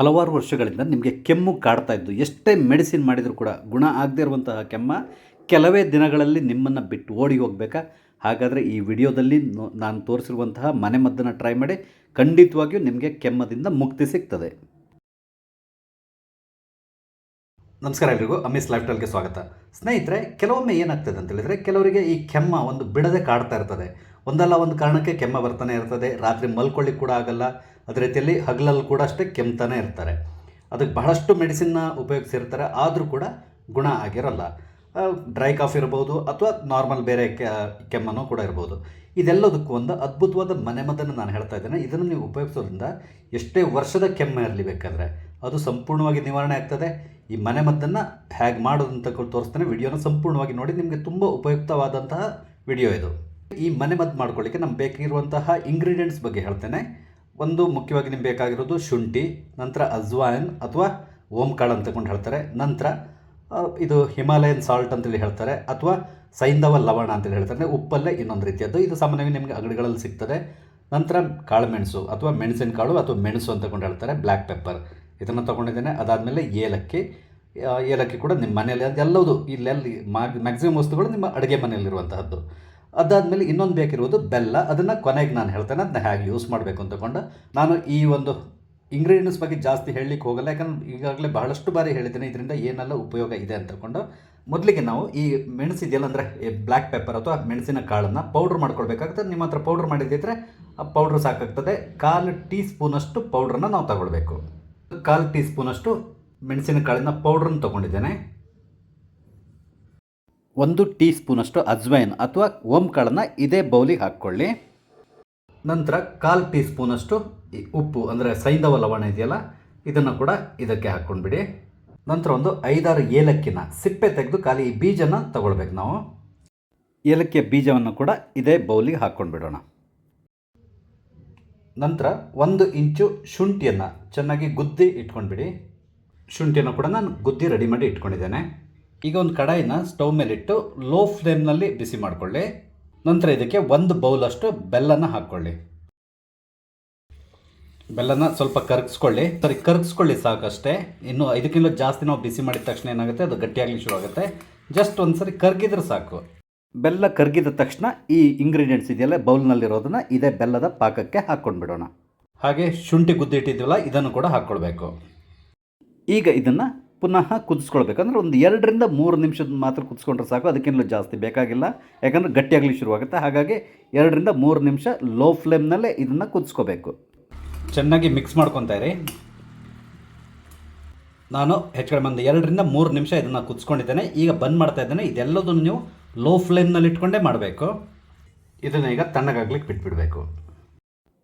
ಹಲವಾರು ವರ್ಷಗಳಿಂದ ನಿಮಗೆ ಕೆಮ್ಮು ಕಾಡ್ತಾ ಇದ್ದು, ಎಷ್ಟೇ ಮೆಡಿಸಿನ್ ಮಾಡಿದರೂ ಕೂಡ ಗುಣ ಆಗದೇ ಇರುವಂತಹ ಕೆಮ್ಮ ಕೆಲವೇ ದಿನಗಳಲ್ಲಿ ನಿಮ್ಮನ್ನು ಬಿಟ್ಟು ಓಡಿ ಹೋಗಬೇಕಾ? ಹಾಗಾದರೆ ಈ ವಿಡಿಯೋದಲ್ಲಿ ನಾನು ತೋರಿಸಿರುವಂತಹ ಮನೆಮದ್ದನ್ನು ಟ್ರೈ ಮಾಡಿ, ಖಂಡಿತವಾಗಿಯೂ ನಿಮಗೆ ಕೆಮ್ಮದಿಂದ ಮುಕ್ತಿ ಸಿಗ್ತದೆ. ನಮಸ್ಕಾರ ಎಲ್ರಿಗೂ, ಅಮಿಸ್ ಲೈಫ್ ಸ್ಟೈಲ್ಗೆ ಸ್ವಾಗತ. ಸ್ನೇಹಿತರೆ, ಕೆಲವೊಮ್ಮೆ ಏನಾಗ್ತದೆ ಅಂತ ಹೇಳಿದರೆ, ಕೆಲವರಿಗೆ ಈ ಕೆಮ್ಮ ಒಂದು ಬಿಡದೆ ಕಾಡ್ತಾ ಇರ್ತದೆ. ಒಂದಲ್ಲ ಒಂದು ಕಾರಣಕ್ಕೆ ಕೆಮ್ಮ ಬರ್ತಾನೆ ಇರ್ತದೆ, ರಾತ್ರಿ ಮಲ್ಕೊಳ್ಳಿಕ್ಕೆ ಕೂಡ ಆಗಲ್ಲ ಅದೇ ರೀತಿಯಲ್ಲಿ ಹಗಲಲ್ಲಿ ಕೂಡ ಅಷ್ಟೇ ಕೆಮ್ತಾನೆ ಇರ್ತಾರೆ. ಅದಕ್ಕೆ ಬಹಳಷ್ಟು ಮೆಡಿಸಿನ್ನ ಉಪಯೋಗಿಸಿರ್ತಾರೆ. ಆದರೂ ಕೂಡ ಗುಣ ಆಗಿರಲ್ಲ. ಡ್ರೈ ಕಾಫ್ ಇರ್ಬೋದು ಅಥವಾ ನಾರ್ಮಲ್ ಬೇರೆ ಕೆಮ್ಮನೂ ಕೂಡ ಇರ್ಬೋದು. ಇದೆಲ್ಲದಕ್ಕೂ ಒಂದು ಅದ್ಭುತವಾದ ಮನೆಮದ್ದನ್ನು ನಾನು ಹೇಳ್ತಾ ಇದ್ದೇನೆ. ಇದನ್ನು ನೀವು ಉಪಯೋಗಿಸೋದ್ರಿಂದ ಎಷ್ಟೇ ವರ್ಷದ ಕೆಮ್ಮೆ ಇರಲಿ ಬೇಕಾದರೆ ಅದು ಸಂಪೂರ್ಣವಾಗಿ ನಿವಾರಣೆ ಆಗ್ತದೆ. ಈ ಮನೆಮದ್ದನ್ನು ಹೇಗೆ ಮಾಡೋದು ಅಂತ ತೋರಿಸ್ತೇನೆ. ವಿಡಿಯೋನ ಸಂಪೂರ್ಣವಾಗಿ ನೋಡಿ. ನಿಮಗೆ ತುಂಬ ಉಪಯುಕ್ತವಾದಂತಹ ವಿಡಿಯೋ ಇದು. ಈ ಮನೆಮದ್ದು ಮಾಡ್ಕೊಳ್ಳಿಕ್ಕೆ ನಮ್ಗೆ ಬೇಕಾಗಿರುವಂತಹ ಇಂಗ್ರೀಡಿಯೆಂಟ್ಸ್ ಬಗ್ಗೆ ಹೇಳ್ತೇನೆ. ಒಂದು ಮುಖ್ಯವಾಗಿ ನಿಮ್ಗೆ ಬೇಕಾಗಿರೋದು ಶುಂಠಿ, ನಂತರ ಅಜ್ವಾಯನ್ ಅಥವಾ ಓಂಕಾಳು ಅಂತ ತಗೊಂಡು ಹೇಳ್ತಾರೆ. ನಂತರ ಇದು ಹಿಮಾಲಯನ್ ಸಾಲ್ಟ್ ಅಂತೇಳಿ ಹೇಳ್ತಾರೆ, ಅಥವಾ ಸೈಂಧವ ಲವಣ ಅಂತೇಳಿ ಹೇಳ್ತಾರೆ. ಉಪ್ಪಲ್ಲೇ ಇನ್ನೊಂದು ರೀತಿಯದ್ದು. ಇದು ಸಾಮಾನ್ಯವಾಗಿ ನಿಮಗೆ ಅಂಗಡಿಗಳಲ್ಲಿ ಸಿಗ್ತದೆ. ನಂತರ ಕಾಳುಮೆಣಸು ಅಥವಾ ಮೆಣಸಿನಕಾಳು ಅಥವಾ ಮೆಣಸು ಅಂತ ಹೇಳ್ತಾರೆ, ಬ್ಲ್ಯಾಕ್ ಪೆಪ್ಪರ್. ಇದನ್ನು ತೊಗೊಂಡಿದ್ದೇನೆ. ಅದಾದಮೇಲೆ ಏಲಕ್ಕಿ. ಏಲಕ್ಕಿ ಕೂಡ ನಿಮ್ಮ ಮನೆಯಲ್ಲಿ ಅದೆಲ್ಲವುದು ಇಲ್ಲೆಲ್ಲಿ ಮ್ಯಾಕ್ಸಿಮಮ್ ವಸ್ತುಗಳು ನಿಮ್ಮ ಅಡುಗೆ ಮನೆಯಲ್ಲಿರುವಂತಹದ್ದು. ಅದಾದಮೇಲೆ ಇನ್ನೊಂದು ಬೇಕಿರುವುದು ಬೆಲ್ಲ. ಅದನ್ನು ಕೊನೆಗೆ ನಾನು ಹೇಳ್ತೇನೆ ಅದನ್ನ ಹೇಗೆ ಯೂಸ್ ಮಾಡಬೇಕು ಅಂತಕೊಂಡು ನಾನು ಈ ಒಂದು ಇಂಗ್ರೀಡಿಯೆಂಟ್ಸ್ ಬಗ್ಗೆ ಜಾಸ್ತಿ ಹೇಳಲಿಕ್ಕೆ ಹೋಗಲ್ಲ, ಯಾಕಂದ್ರೆ ಈಗಾಗಲೇ ಬಹಳಷ್ಟು ಬಾರಿ ಹೇಳಿದ್ದೇನೆ, ಇದರಿಂದ ಏನೆಲ್ಲ ಉಪಯೋಗ ಇದೆ ಅಂತಕೊಂಡು ಮೊದಲಿಗೆ ನಾವು ಈ ಮೆಣಸಿದೆಯಲ್ಲ ಅಂದರೆ ಬ್ಲ್ಯಾಕ್ ಪೆಪ್ಪರ್ ಅಥವಾ ಮೆಣಸಿನ ಕಾಳನ್ನು ಪೌಡ್ರ್ ಮಾಡ್ಕೊಳ್ಬೇಕಾಗ್ತದೆ. ನಿಮ್ಮ ಹತ್ರ ಪೌಡ್ರ್ ಮಾಡಿದ್ದಿದ್ರೆ ಆ ಪೌಡ್ರ್ ಸಾಕಾಗ್ತದೆ. ಕಾಲು ಟೀ ಸ್ಪೂನಷ್ಟು ಪೌಡ್ರನ್ನು ನಾವು ತಗೊಳ್ಬೇಕು. ಕಾಲು ಟೀ ಸ್ಪೂನಷ್ಟು ಮೆಣಸಿನಕಾಳಿನ ಪೌಡ್ರನ್ನ ತೊಗೊಂಡಿದ್ದೇನೆ. ಒಂದು ಟೀ ಸ್ಪೂನಷ್ಟು ಅಜ್ವೈನ್ ಅಥವಾ ಓಂಕಾಳನ್ನು ಇದೇ ಬೌಲಿಗೆ ಹಾಕ್ಕೊಳ್ಳಿ. ನಂತರ ಕಾಲು ಟೀ ಸ್ಪೂನಷ್ಟು ಉಪ್ಪು, ಅಂದರೆ ಸೈಂಧವ ಲವಣ ಇದೆಯಲ್ಲ, ಇದನ್ನು ಕೂಡ ಇದಕ್ಕೆ ಹಾಕ್ಕೊಂಡ್ಬಿಡಿ. ನಂತರ ಒಂದು ಐದಾರು ಏಲಕ್ಕಿನ ಸಿಪ್ಪೆ ತೆಗೆದು ಖಾಲಿ ಈ ಬೀಜನ ತಗೊಳ್ಬೇಕು ನಾವು. ಏಲಕ್ಕಿಯ ಬೀಜವನ್ನು ಕೂಡ ಇದೇ ಬೌಲಿಗೆ ಹಾಕ್ಕೊಂಡ್ಬಿಡೋಣ. ನಂತರ ಒಂದು ಇಂಚು ಶುಂಠಿಯನ್ನು ಚೆನ್ನಾಗಿ ಗುದ್ದಿ ಇಟ್ಕೊಂಡ್ಬಿಡಿ. ಶುಂಠಿಯನ್ನು ಕೂಡ ನಾನು ಗುದ್ದಿ ರೆಡಿ ಮಾಡಿ ಇಟ್ಕೊಂಡಿದ್ದೇನೆ. ಈಗ ಒಂದು ಕಡಾಯಿನ ಸ್ಟವ್ ಮೇಲಿಟ್ಟು ಲೋ ಫ್ಲೇಮ್ನಲ್ಲಿ ಬಿಸಿ ಮಾಡಿಕೊಳ್ಳಿ. ನಂತರ ಇದಕ್ಕೆ ಒಂದು ಬೌಲಷ್ಟು ಬೆಲ್ಲನ ಹಾಕ್ಕೊಳ್ಳಿ. ಬೆಲ್ಲನ ಸ್ವಲ್ಪ ಕರಗಿಸ್ಕೊಳ್ಳಿ. ಸರಿ, ಕರಗಿಸ್ಕೊಳ್ಳಿ ಸಾಕಷ್ಟೇ. ಇನ್ನು ಐದಕ್ಕಿಂತ ಜಾಸ್ತಿ ನಾವು ಬಿಸಿ ಮಾಡಿದ ತಕ್ಷಣ ಏನಾಗುತ್ತೆ? ಅದು ಗಟ್ಟಿಯಾಗಲಿ ಶುರು ಆಗುತ್ತೆ ಜಸ್ಟ್ ಒಂದು ಸರಿ ಕರಗಿದ್ರೆ ಸಾಕು. ಬೆಲ್ಲ ಕರಗಿದ ತಕ್ಷಣ ಈ ಇಂಗ್ರೀಡಿಯೆಂಟ್ಸ್ ಇದೆಯಲ್ಲ ಬೌಲ್ನಲ್ಲಿರೋದನ್ನ ಇದೇ ಬೆಲ್ಲದ ಪಾಕಕ್ಕೆ ಹಾಕ್ಕೊಂಡ್ಬಿಡೋಣ. ಹಾಗೆ ಶುಂಠಿ ಗುದ್ದಿಟ್ಟಿದ್ದೀವಲ್ಲ ಇದನ್ನು ಕೂಡ ಹಾಕ್ಕೊಳ್ಬೇಕು. ಈಗ ಇದನ್ನು ಪುನಃ ಕುದಿಸ್ಕೊಳ್ಬೇಕು. ಅಂದರೆ ಒಂದು ಎರಡರಿಂದ ಮೂರು ನಿಮಿಷದ ಮಾತ್ರ ಕುದಿಸ್ಕೊಂಡ್ರೆ ಸಾಕು. ಅದಕ್ಕಿಂತಲೂ ಜಾಸ್ತಿ ಬೇಕಾಗಿಲ್ಲ. ಯಾಕಂದರೆ ಗಟ್ಟಿಯಾಗಲಿ ಶುರುವಾಗುತ್ತೆ. ಹಾಗಾಗಿ ಎರಡರಿಂದ ಮೂರು ನಿಮಿಷ ಲೋ ಫ್ಲೇಮ್ನಲ್ಲೇ ಇದನ್ನು ಕುದಿಸ್ಕೋಬೇಕು. ಚೆನ್ನಾಗಿ ಮಿಕ್ಸ್ ಮಾಡ್ಕೊತಾ ಇರಿ. ನಾನು ಹೆಚ್ಚು ಕಡಿಮೆ ಒಂದು ಎರಡರಿಂದ ಮೂರು ನಿಮಿಷ ಇದನ್ನು ಕುದಿಸ್ಕೊಂಡಿದ್ದೇನೆ. ಈಗ ಬಂದ್ ಮಾಡ್ತಾ ಇದ್ದೇನೆ. ಇದೆಲ್ಲದನ್ನು ನೀವು ಲೋ ಫ್ಲೇಮ್ನಲ್ಲಿ ಇಟ್ಕೊಂಡೇ ಮಾಡಬೇಕು. ಇದನ್ನು ಈಗ ತಣ್ಣಗಾಗ್ಲಿಕ್ಕೆ ಬಿಟ್ಬಿಡಬೇಕು.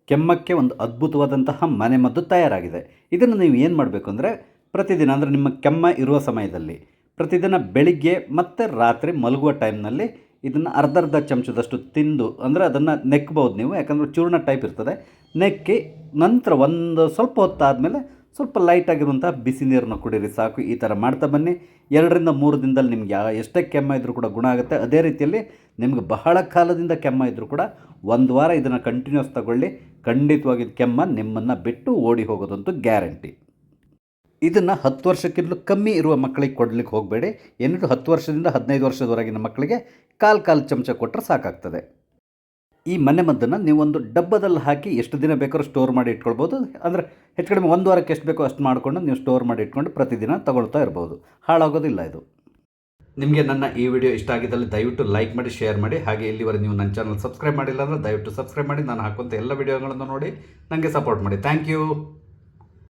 ಕೆಮ್ಮಕ್ಕೆ ಒಂದು ಅದ್ಭುತವಾದಂತಹ ಮನೆಮದ್ದು ತಯಾರಾಗಿದೆ. ಇದನ್ನು ನೀವು ಏನು ಮಾಡಬೇಕು ಅಂದರೆ ಪ್ರತಿದಿನ, ಅಂದರೆ ನಿಮ್ಮ ಕೆಮ್ಮ ಇರುವ ಸಮಯದಲ್ಲಿ, ಪ್ರತಿದಿನ ಬೆಳಿಗ್ಗೆ ಮತ್ತು ರಾತ್ರಿ ಮಲಗುವ ಟೈಮ್ನಲ್ಲಿ ಇದನ್ನು ಅರ್ಧ ಅರ್ಧ ಚಮಚದಷ್ಟು ತಿಂದು, ಅಂದರೆ ಅದನ್ನು ನೆಕ್ಬೋದು ನೀವು, ಯಾಕಂದರೆ ಚೂರ್ಣ ಟೈಪ್ ಇರ್ತದೆ. ನೆಕ್ಕಿ ನಂತರ ಒಂದು ಸ್ವಲ್ಪ ಹೊತ್ತಾದಮೇಲೆ ಸ್ವಲ್ಪ ಲೈಟಾಗಿರುವಂಥ ಬಿಸಿ ನೀರನ್ನು ಕುಡೀರಿ, ಸಾಕು. ಈ ಥರ ಮಾಡ್ತಾ ಬನ್ನಿ. ಎರಡರಿಂದ ಮೂರು ದಿನದಲ್ಲಿ ನಿಮ್ಗೆ ಎಷ್ಟೇ ಕೆಮ್ಮ ಇದ್ದರೂ ಕೂಡ ಗುಣ ಆಗುತ್ತೆ. ಅದೇ ರೀತಿಯಲ್ಲಿ ನಿಮ್ಗೆ ಬಹಳ ಕಾಲದಿಂದ ಕೆಮ್ಮ ಇದ್ದರೂ ಕೂಡ ಒಂದು ವಾರ ಇದನ್ನು ಕಂಟಿನ್ಯೂಸ್ ತಗೊಳ್ಳಿ. ಖಂಡಿತವಾಗಿ ಕೆಮ್ಮ ನಿಮ್ಮನ್ನು ಬಿಟ್ಟು ಓಡಿ ಹೋಗೋದಂತೂ ಗ್ಯಾರಂಟಿ. ಇದನ್ನು ಹತ್ತು ವರ್ಷಕ್ಕಿಂತಲೂ ಕಮ್ಮಿ ಇರುವ ಮಕ್ಕಳಿಗೆ ಕೊಡಲಿಕ್ಕೆ ಹೋಗಬೇಡಿ. ಏನಿದ್ರು ಹತ್ತು ವರ್ಷದಿಂದ ಹದಿನೈದು ವರ್ಷದವರೆಗಿನ ಮಕ್ಕಳಿಗೆ ಕಾಲು ಕಾಲು ಚಮಚ ಕೊಟ್ಟರೆ ಸಾಕಾಗ್ತದೆ. ಈ ಮನೆಮದ್ದನ್ನು ನೀವು ಒಂದು ಡಬ್ಬದಲ್ಲಿ ಹಾಕಿ ಎಷ್ಟು ದಿನ ಬೇಕಾದ್ರೂ ಸ್ಟೋರ್ ಮಾಡಿ ಇಟ್ಕೊಳ್ಬೋದು. ಅಂದರೆ ಹೆಚ್ಚು ಕಡಿಮೆ ಒಂದು ವಾರಕ್ಕೆ ಎಷ್ಟು ಬೇಕೋ ಅಷ್ಟು ಮಾಡಿಕೊಂಡು ನೀವು ಸ್ಟೋರ್ ಮಾಡಿ ಇಟ್ಕೊಂಡು ಪ್ರತಿದಿನ ತಗೊಳ್ತಾ ಇರ್ಬೋದು. ಹಾಳಾಗೋದಿಲ್ಲ ಇದು. ನಿಮಗೆ ನನ್ನ ಈ ವಿಡಿಯೋ ಇಷ್ಟ ಆಗಿದ್ದಲ್ಲಿ ದಯವಿಟ್ಟು ಲೈಕ್ ಮಾಡಿ, ಶೇರ್ ಮಾಡಿ. ಹಾಗೆ ಇಲ್ಲಿವರೆಗೆ ನೀವು ನನ್ನ ಚಾನಲ್ ಸಬ್ಸ್ಕ್ರೈಬ್ ಮಾಡಿಲ್ಲ ಅಂದರೆ ದಯವಿಟ್ಟು ಸಬ್ಸ್ಕ್ರೈಬ್ ಮಾಡಿ. ನಾನು ಹಾಕುವಂಥ ಎಲ್ಲ ವಿಡಿಯೋಗಳನ್ನು ನೋಡಿ. ನನಗೆ ಸಪೋರ್ಟ್ ಮಾಡಿ. Thank you.